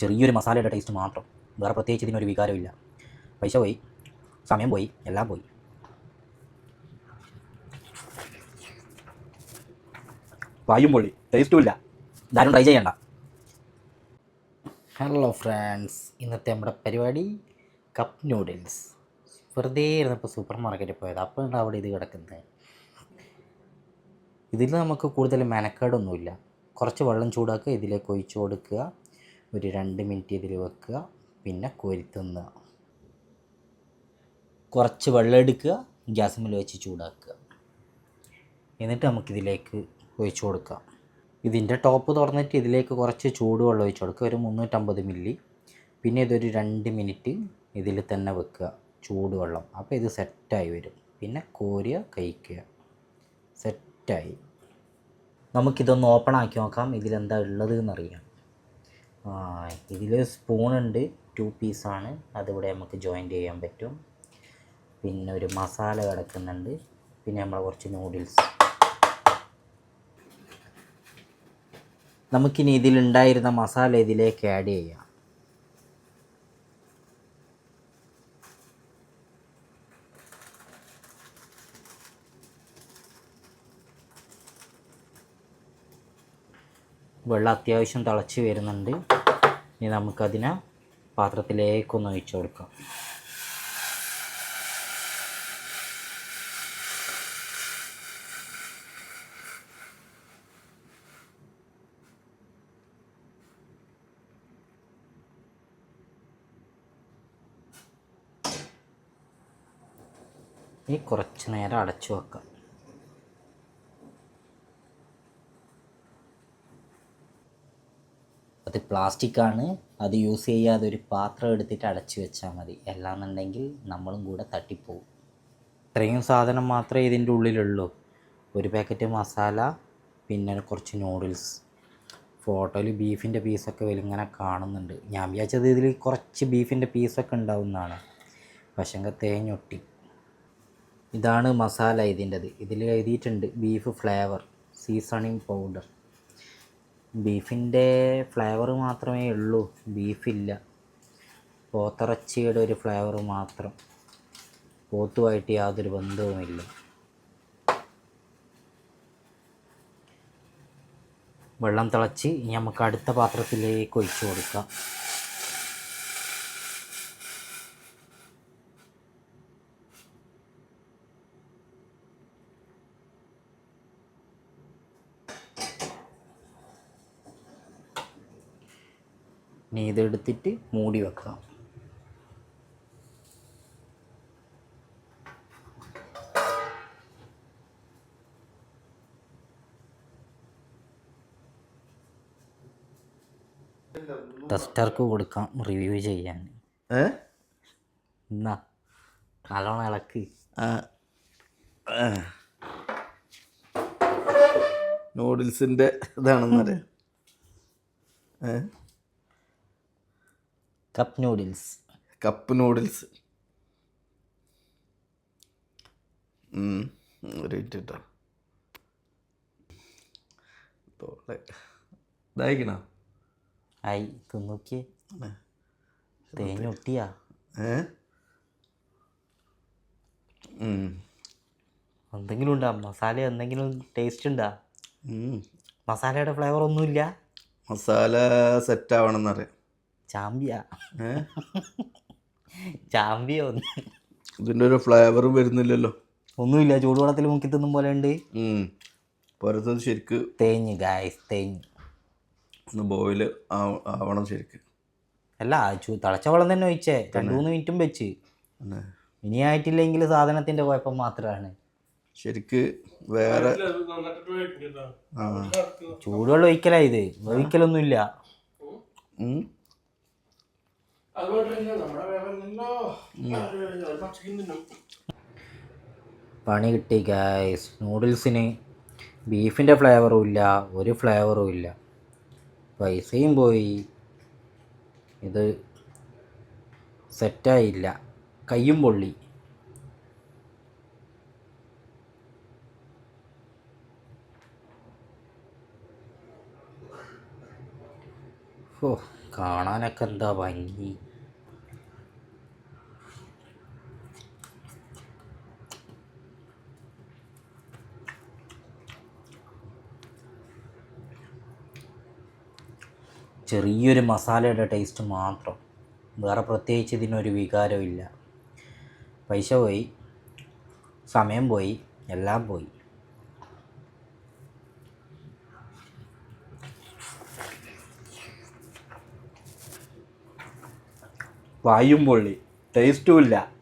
ചെറിയൊരു മസാലയുടെ ടേസ്റ്റ് മാത്രം. വേറെ പ്രത്യേകിച്ച് ഇതിനൊരു വികാരമില്ല. പൈസ പോയി. സമയം പോയി. എല്ലാം പോയി. വായും പൊള്ളി. ടേസ്റ്റും ഇല്ല. ഇതാരും ട്രൈ ചെയ്യണ്ട. ഹലോ ഫ്രണ്ട്സ് ഇന്നത്തെ നമ്മുടെ പരിപാടി കപ്പ് നൂഡിൽസ് വെറുതെ ഇരുന്നപ്പോൾ സൂപ്പർ മാർക്കറ്റിൽ പോയത്. അപ്പോൾ അവിടെ ഇത് കിടക്കുന്നത്? ഇതിൽ നമുക്ക് കൂടുതൽ മെനക്കേടൊന്നുമില്ല. കുറച്ച് വെള്ളം ചൂടാക്കുക ഇതിലേക്ക് ഒഴിച്ചു കൊടുക്കുക. ഒരു രണ്ട് മിനിറ്റ് ഇതിൽ വെക്കുക. പിന്നെ കോരി തിന്നുക. കുറച്ച് വെള്ളം എടുക്കുക. ഗ്യാസിൽ വെച്ച് ചൂടാക്കുക. എന്നിട്ട് നമുക്കിതിലേക്ക് ഒഴിച്ചു കൊടുക്കാം. ഇതിന്റെ ടോപ്പ് തുറന്നിട്ട് ഇതിലേക്ക് കുറച്ച് ചൂടുവെള്ളം ഒഴിച്ചു കൊടുക്കുക. ഒരു മുന്നൂറ്റമ്പത് മില്ലി. പിന്നെ ഇതൊരു രണ്ട് മിനിറ്റ് ഇതിൽ തന്നെ വെക്കുക. ചൂടുവെള്ളം അപ്പോൾ ഇത് സെറ്റായി വരും. പിന്നെ കോരുക കഴിക്കുക. സെറ്റായി. നമുക്കിതൊന്ന് ഓപ്പൺ ആക്കി നോക്കാം. ഇതിലെന്താ ഉള്ളത് എന്നറിയാം ഇതിൽ സ്പൂണുണ്ട് ടു പീസാണ് അതിവിടെ നമുക്ക് ജോയിന്റ് ചെയ്യാൻ പറ്റും. പിന്നെ ഒരു മസാല കിടക്കുന്നുണ്ട്. പിന്നെ നമ്മൾ കുറച്ച് നൂഡിൽസ് നമുക്കിനി ഇതിലുണ്ടായിരുന്ന മസാല ഇതിലേക്ക് ആഡ് ചെയ്യാം. വെള്ളം അത്യാവശ്യം തിളച്ച് വരുന്നുണ്ട്. ഇനി നമുക്കതിനെ പാത്രത്തിലേക്കൊന്ന് ഒഴിച്ചു കൊടുക്കാം. ഇനി കുറച്ച് നേരം അടച്ചു വെക്കാം. അത് പ്ലാസ്റ്റിക്കാണ്. അത് യൂസ് ചെയ്യാതെ ഒരു പാത്രം എടുത്തിട്ട് അടച്ചു വെച്ചാൽ മതി. അല്ലാന്നുണ്ടെങ്കിൽ നമ്മളും കൂടെ തട്ടിപ്പോവും. ഇത്രയും സാധനം മാത്രമേ ഇതിന്റെ ഉള്ളിലുള്ളൂ. ഒരു പാക്കറ്റ് മസാല പിന്നെ കുറച്ച് നൂഡിൽസ് ഫോട്ടോയിൽ ബീഫിന്റെ പീസൊക്കെ ഇങ്ങനെ കാണുന്നുണ്ട്. ഞാൻ വിചാരിച്ചത് ഇതിൽ കുറച്ച് ബീഫിന്റെ പീസൊക്കെ ഉണ്ടാവുന്നതാണ്. പക്ഷെങ്കിൽ തേഞ്ഞൊട്ടി ഇതാണ് മസാല ഇതിന്റെത്. ഇതിൽ എഴുതിയിട്ടുണ്ട് ബീഫ് ഫ്ലേവർ സീസണിങ് പൗഡർ. ബീഫിന്റെ ഫ്ലേവർ മാത്രമേ ഉള്ളൂ. ബീഫില്ല. പോത്തിറച്ചിയുടെ ഒരു ഫ്ലേവർ മാത്രം. പോത്തുമായിട്ട് യാതൊരു ബന്ധവുമില്ല. വെള്ളം തിളച്ച് നമുക്ക് അടുത്ത പാത്രത്തിലേക്ക് ഒഴിച്ചു കൊടുക്കാം. ഇനി ഇതെടുത്തിട്ട് മൂടി വെക്കാം ടെസ്റ്റർക്ക് കൊടുക്കാം റിവ്യൂ ചെയ്യാൻ. എന്നാ നല്ലോണം ഇളക്ക്. നൂഡിൽസിന്റെ ഇതാണെന്നറിയാം ഏ? കപ്പ് നൂഡിൽസ് കപ്പ് നൂഡിൽസ് ഒരു മിനിറ്റ് കേട്ടോ ആയി തിന്നോക്കിയേ. എന്തെങ്കിലും ഉണ്ടാ? മസാല എന്തെങ്കിലും ടേസ്റ്റ് ഉണ്ടാ. മസാലയുടെ ഫ്ലേവർ ഒന്നുമില്ല. മസാല സെറ്റ് ആവണമെന്നറിയാം ചാമ്പിയ. ചാമ്പ്യ ഒന്ന്. ഇതിന്റെ ഒരു ഫ്ലേവറും വരുന്നില്ലല്ലോ. ഒന്നുമില്ല ചൂടുവെള്ളത്തിൽ മുക്കി തിന്നും പോലെ ഉണ്ട്. പുരത്തത് ശരിക്ക് തേഞ്ഞ് ഗായ്സ് തേഞ്ഞ്. ഒന്ന് ബോയിൽ ആവണം ശരിക്ക്. അല്ല തിളച്ച വെള്ളം തന്നെ ഒഴിച്ചേ. രണ്ട് മൂന്ന് മിനിറ്റും വെച്ച്. ഇനി ആയിട്ടില്ലെങ്കിൽ സാധനത്തിന്റെ കുഴപ്പം മാത്രമാണ് ശരിക്ക് വേറെ ചൂടുവെള്ളം ഒഴിക്കലാ ഇത്. ഒഴിക്കലൊന്നുമില്ല പണി കിട്ടി ഗായ്സ് നൂഡിൽസിന് ബീഫിന്റെ ഫ്ലേവറും ഇല്ല ഒരു ഫ്ലേവറും ഇല്ല. പൈസയും പോയി. ഇത് സെറ്റായില്ല കയ്യും പൊള്ളി. ഓ കാണാനൊക്കെ എന്താ ഭംഗി? ചെറിയൊരു മസാലയുടെ ടേസ്റ്റ് മാത്രം. വേറെ പ്രത്യേകിച്ച് ഇതിനൊരു വികാരമില്ല. പൈസ പോയി സമയം പോയി എല്ലാം പോയി. വായും പൊള്ളി. ടേസ്റ്റും ഇല്ല.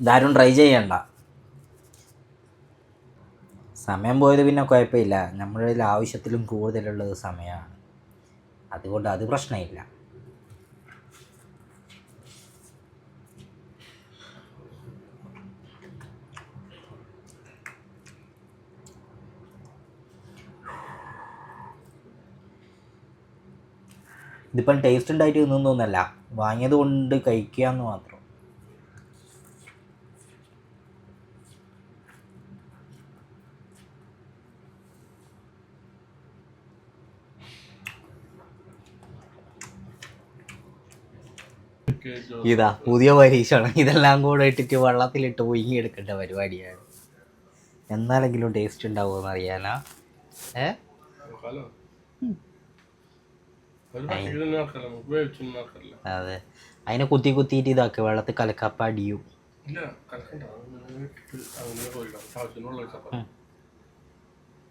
ഇതാരും ട്രൈ ചെയ്യണ്ട. സമയം പോയത് പിന്നെ കുഴപ്പമില്ല. നമ്മുടെ കയ്യിൽ ആവശ്യത്തിലും കൂടുതലുള്ളത് സമയമാണ്. അതുകൊണ്ട് അത് പ്രശ്നമില്ല. ഇതിപ്പം ടേസ്റ്റ് ഉണ്ടായിട്ട് തിന്നൊന്നുമല്ല വാങ്ങിയത് കൊണ്ട് കഴിക്കുക എന്ന് മാത്രം. ഇതാ പുതിയ പരീക്ഷയാണ്. ഇതെല്ലാം കൂടെ ഇട്ടിട്ട് വെള്ളത്തിലിട്ട് പൊയ്ങ്ങി എടുക്കേണ്ട പരിപാടിയാണ്. എന്നാലെങ്കിലും ടേസ്റ്റ് ഉണ്ടാവുമെന്ന് അറിയാനാ? ഏ? അതെ. അതിനെ കുത്തി കുത്തിയിട്ട് ഇതാക്കുക വെള്ളത്തിൽ കലക്കപ്പ അടിയും.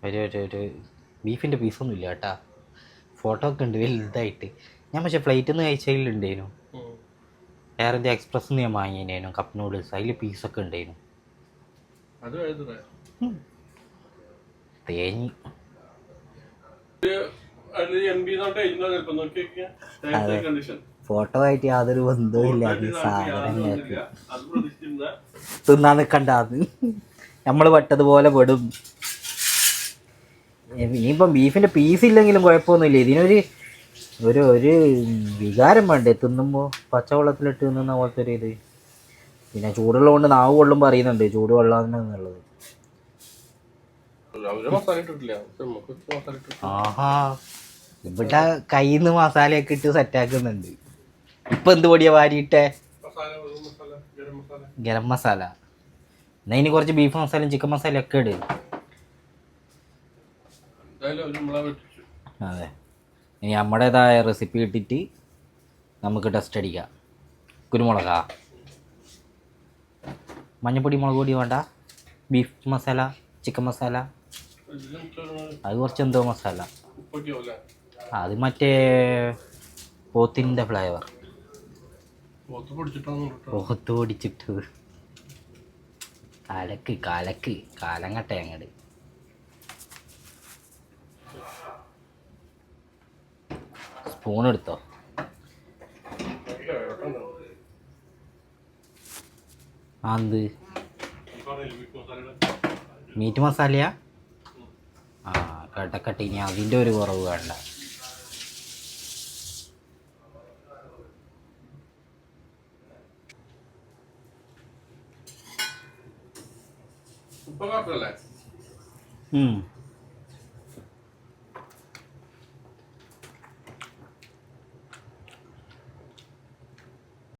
ഒരു ഒരു ഒരു ബീഫിന്റെ പീസൊന്നും ഇല്ല കേട്ടാ. ഫോട്ടോ ഒക്കെ ഉണ്ട് വലുതായിട്ട്. ഞാൻ പക്ഷേ ഫ്ലൈറ്റിൽ നിന്ന് കഴിച്ചതിലുണ്ടേനു ഉം. എയർ ഇന്ത്യ എക്സ്പ്രസ് ഞാൻ വാങ്ങിയതിനു കപ്പ് നൂഡിൽസ് അതിൽ പീസൊക്കെ ഉണ്ടായിരുന്നു എഴുതണേ തേഞ്ഞ്. ഫോട്ടോ ആയിട്ട് യാതൊരു ബന്ധവും സാധനങ്ങൾക്ക് തിന്നാൻ നിൽക്കണ്ട അത്. നമ്മൾ പെട്ടതുപോലെ പെടും. ഇനിയിപ്പം ബീഫിന്റെ പീസ് ഇല്ലെങ്കിലും കുഴപ്പമൊന്നുമില്ല. ഇതിനൊരു ഒരു ഒരു വികാരം വേണ്ടേ? തിന്നുമ്പോൾ പച്ചവെള്ളത്തിലിട്ട് തിന്നുന്ന പോലത്തെ ഒരു ഇത്. പിന്നെ ചൂടുള്ളത് കൊണ്ട് നാവ് കൊള്ളുമ്പോൾ അറിയുന്നുണ്ട് ചൂടുവെള്ളം എന്നുള്ളത് അവർ മസാല ഇട്ടിട്ടില്ല പക്ഷെ നമുക്ക് മസാല ഇട്ടിട്ട് ആഹാ. ഇവിടെ കയ്യിൽ നിന്ന് മസാലയൊക്കെ ഇട്ട് സെറ്റാക്കുന്നുണ്ട് ഇപ്പൊ എന്ത് പൊടിയാ വാരിയിട്ടേ? ഗരം മസാല എന്നാ ഇനി കുറച്ച് ബീഫ് മസാലയും ചിക്കൻ മസാലയും ഒക്കെ ഇട്. അതെ. ഇനി നമ്മുടേതായ റെസിപ്പി ഇട്ടിട്ട് നമുക്ക് ടെസ്റ്റ് അടിക്കാം. കുരുമുളകാ. മഞ്ഞപ്പൊടി മുളക് പൊടി വേണ്ട. ബീഫ് മസാല ചിക്കൻ മസാല അത് കുറച്ച് എന്തോ മസാല അത് മറ്റേ പോത്തിന്റെ ഫ്ലേവർ പോത്ത് പൊടിച്ചിട്ട് കലക്ക് കലക്ക്. സ്പൂൺ എടുത്തോ? ഇല്ല, കേട്ടോ. ഈ പറഞ്ഞില്ലേ, ബീഫ് മസാലയുടെ മീറ്റ് മസാലയാ ആ കട്ടക്കട്ട് ഇനി അതിന്റെ ഒരു കുറവ് വേണ്ട ഉം.